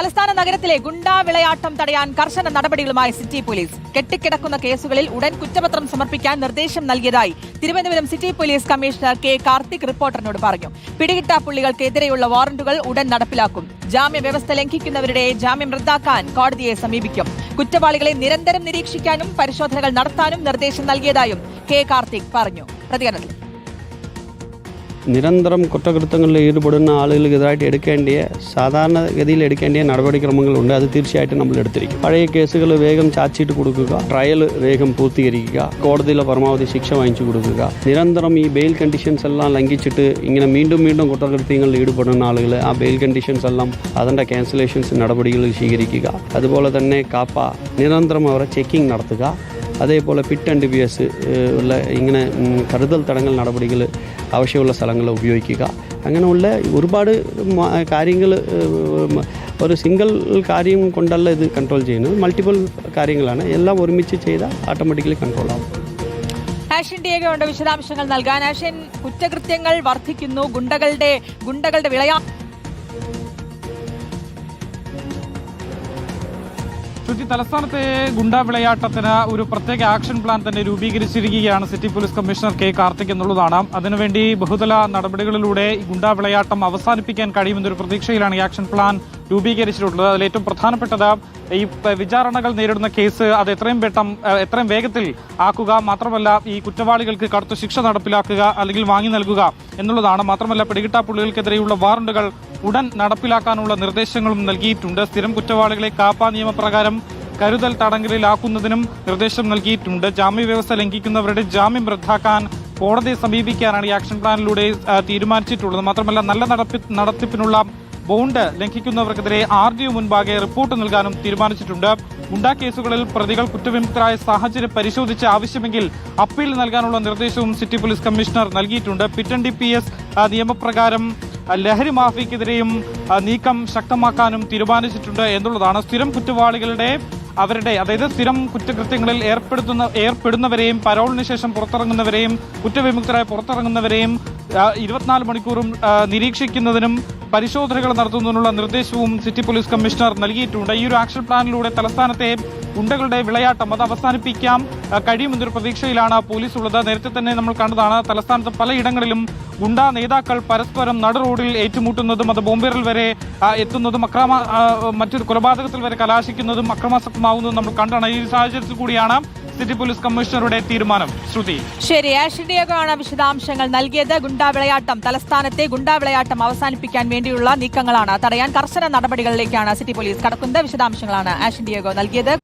തലസ്ഥാന നഗരത്തിലെ ഗുണ്ടാ വിളയാട്ടം തടയാൻ കർശന നടപടികളുമായി സിറ്റി പോലീസ്. കെട്ടിക്കിടക്കുന്ന കേസുകളിൽ ഉടൻ കുറ്റപത്രം സമർപ്പിക്കാൻ നിർദ്ദേശം നൽകിയതായി Thiruvananthapuram city police commissioner K Karthik റിപ്പോർട്ടറിനോട് പറഞ്ഞു. പിടികിട്ട പുള്ളികൾക്കെതിരെയുള്ള വാറന്റുകൾ ഉടൻ നടപ്പിലാക്കും. ജാമ്യ വ്യവസ്ഥ ലംഘിക്കുന്നവരുടെ ജാമ്യം റദ്ദാക്കാൻ കോടതിയെ സമീപിക്കും. കുറ്റവാളികളെ നിരന്തരം നിരീക്ഷിക്കാനും പരിശോധനകൾ നടത്താനും നിർദ്ദേശം നൽകിയതായും കെ കാർത്തിക് പറഞ്ഞു. പ്രതികരണത്തിൽ നിരന്തരം കുറ്റകൃത്യങ്ങളിൽ ഈടുപെടുന്ന ആളുകൾക്കെതിരായിട്ട് എടുക്കേണ്ടിയ സാധാരണഗതിയിൽ എടുക്കേണ്ടിയ നടപടിക്രമങ്ങളുണ്ട്. അത് തീർച്ചയായിട്ടും നമ്മൾ എടുത്തിരിക്കും. പഴയ കേസുകൾ വേഗം ചാച്ചിട്ട് കൊടുക്കുക ട്രയൽ വേഗം പൂർത്തീകരിക്കുക കോടതിയിലെ പരമാവധി ശിക്ഷ വാങ്ങിച്ചു കൊടുക്കുക. നിരന്തരം ഈ ബെയിൽ കണ്ടീഷൻസ് എല്ലാം ലംഘിച്ചിട്ട് ഇങ്ങനെ വീണ്ടും വീണ്ടും കുറ്റകൃത്യങ്ങളിൽ ഈടുപെടുന്ന ആളുകൾ ആ ബെയിൽ കണ്ടീഷൻസ് എല്ലാം അതിന്റെ ക്യാൻസലേഷൻസ് നടപടികൾ സ്വീകരിക്കുക. അതുപോലെ തന്നെ കാപ്പ നിരന്തരം അവരെ ചെക്കിംഗ് നടത്തുക. അതേപോലെ പിറ്റ് ആൻഡ് ബി എസ് ഉള്ള ഇങ്ങനെ കരുതൽ തടങ്ങൾ നടപടികൾ ആവശ്യമുള്ള സ്ഥലങ്ങൾ ഉപയോഗിക്കുക. അങ്ങനെയുള്ള ഒരുപാട് കാര്യങ്ങൾ ഒരു സിംഗിൾ കാര്യം കൊണ്ടല്ല ഇത് കൺട്രോൾ ചെയ്യുന്നത്. മൾട്ടിപ്പിൾ കാര്യങ്ങളാണ്. എല്ലാം ഒരുമിച്ച് ചെയ്താൽ ഓട്ടോമാറ്റിക്കലി കൺട്രോൾ ആവും. ആഷ്യൻ ഡിയഗോയുടെ വിശദാംശങ്ങൾ നൽകാൻ ആഷ്യൻ കുറ്റകൃത്യങ്ങൾ വർദ്ധിക്കുന്നു. ഗുണ്ടകളുടെ ഗുണ്ടകളുടെ വിളയാ ശ്രുതി തലസ്ഥാനത്തെ ഗുണ്ടാ വിളയാട്ടത്തിന് ഒരു പ്രത്യേക ആക്ഷൻ പ്ലാൻ തന്നെ രൂപീകരിച്ചിരിക്കുകയാണ് city police commissioner K Karthik എന്നുള്ളതാണ്. അതിനുവേണ്ടി ബഹുതല നടപടികളിലൂടെ ഈ ഗുണ്ടാ വിളയാട്ടം അവസാനിപ്പിക്കാൻ കഴിയുമെന്നൊരു പ്രതീക്ഷയിലാണ് ഈ ആക്ഷൻ പ്ലാൻ രൂപീകരിച്ചിട്ടുള്ളത്. അതിൽ ഏറ്റവും പ്രധാനപ്പെട്ടത് ഈ വിചാരണകൾ നേരിടുന്ന കേസ് അത് എത്രയും പെട്ടം എത്രയും വേഗത്തിൽ ആക്കുക മാത്രമല്ല ഈ കുറ്റവാളികൾക്ക് കടുത്ത ശിക്ഷ നടപ്പിലാക്കുക അല്ലെങ്കിൽ വാങ്ങി നൽകുക എന്നുള്ളതാണ്. മാത്രമല്ല പിടികിട്ടാ പുള്ളികൾക്കെതിരെയുള്ള വാറണ്ടുകൾ ഉടൻ നടപ്പിലാക്കാനുള്ള നിർദ്ദേശങ്ങളും നൽകിയിട്ടുണ്ട്. സ്ഥിരം കുറ്റവാളികളെ കാപ്പ നിയമപ്രകാരം കരുതൽ തടങ്കലിലാക്കുന്നതിനും നിർദ്ദേശം നൽകിയിട്ടുണ്ട്. ജാമ്യ വ്യവസ്ഥ ലംഘിക്കുന്നവരുടെ ജാമ്യം റദ്ദാക്കാൻ കോടതിയെ സമീപിക്കാനാണ് ഈ ആക്ഷൻ പ്ലാനിലൂടെ തീരുമാനിച്ചിട്ടുള്ളത്. മാത്രമല്ല നല്ല നടപ്പി നടത്തിപ്പിനുള്ള ബോണ്ട് ലംഘിക്കുന്നവർക്കെതിരെ ആർ ഡി മുൻപാകെ റിപ്പോർട്ട് നൽകാനും തീരുമാനിച്ചിട്ടുണ്ട്. ഗുണ്ടാ കേസുകളിൽ പ്രതികൾ കുറ്റവിമുക്തരായ സാഹചര്യം പരിശോധിച്ച് ആവശ്യമെങ്കിൽ അപ്പീൽ നൽകാനുള്ള നിർദ്ദേശവും സിറ്റി പോലീസ് കമ്മീഷണർ നൽകിയിട്ടുണ്ട്. പിറ്റൻ ഡി പി എസ് നിയമപ്രകാരം ലഹരി മാഫിക്കെതിരെയും നീക്കം ശക്തമാക്കാനും തീരുമാനിച്ചിട്ടുണ്ട് എന്നുള്ളതാണ് സ്ഥിരം കുറ്റവാളികളുടെ അവരുടെ അതായത് സ്ഥിരം കുറ്റകൃത്യങ്ങളിൽ ഏർപ്പെടുത്തുന്ന ഏർപ്പെടുന്നവരെയും പരോളിന് ശേഷം പുറത്തിറങ്ങുന്നവരെയും കുറ്റവിമുക്തരായി പുറത്തിറങ്ങുന്നവരെയും ഇരുപത്തിനാല് മണിക്കൂറും നിരീക്ഷിക്കുന്നതിനും പരിശോധനകൾ നടത്തുന്നതിനുള്ള നിർദ്ദേശവും സിറ്റി പോലീസ് കമ്മീഷണർ നൽകിയിട്ടുണ്ട്. ഈ ഒരു ആക്ഷൻ പ്ലാനിലൂടെ തലസ്ഥാനത്തെ ഗുണ്ടകളുടെ വിളയാട്ടം അത് അവസാനിപ്പിക്കാം. കഴിയുമെന്നൊരു പ്രതീക്ഷയിലാണ് പോലീസ് ഉള്ളത് നേരത്തെ തന്നെ നമ്മൾ കണ്ടതാണ് തലസ്ഥാനത്ത് പലയിടങ്ങളിലും ഗുണ്ടാ നേതാക്കൾ പരസ്പരം നട റോഡിൽ ഏറ്റുമുട്ടുന്നതും അത് ബോംബേറിൽ വരെ എത്തുന്നതും അക്രമ മറ്റൊരു കൊലപാതകത്തിൽ വരെ കലാശിക്കുന്നതും അക്രമാസക്തമാവുന്നതും നമ്മൾ കണ്ടാണ്. ഈ സാഹചര്യത്തിൽ കൂടിയാണ് സിറ്റി പോലീസ് കമ്മീഷണറുടെ തീരുമാനം. ശ്രുതി. ശരി ആഷ്യൻ ഡിയഗോയാണ് വിശദാംശങ്ങൾ നൽകിയത്. ഗുണ്ടാവിളയാട്ടം തലസ്ഥാനത്തെ ഗുണ്ടാവിളയാട്ടം അവസാനിപ്പിക്കാൻ വേണ്ടിയുള്ള നീക്കങ്ങളാണ്. തടയാൻ കർശന നടപടികളിലേക്കാണ് സിറ്റി പോലീസ് കടക്കുന്നത്. വിശദാംശങ്ങളാണ് ആഷ്യൻ ഡിയോഗോ നൽകിയത്.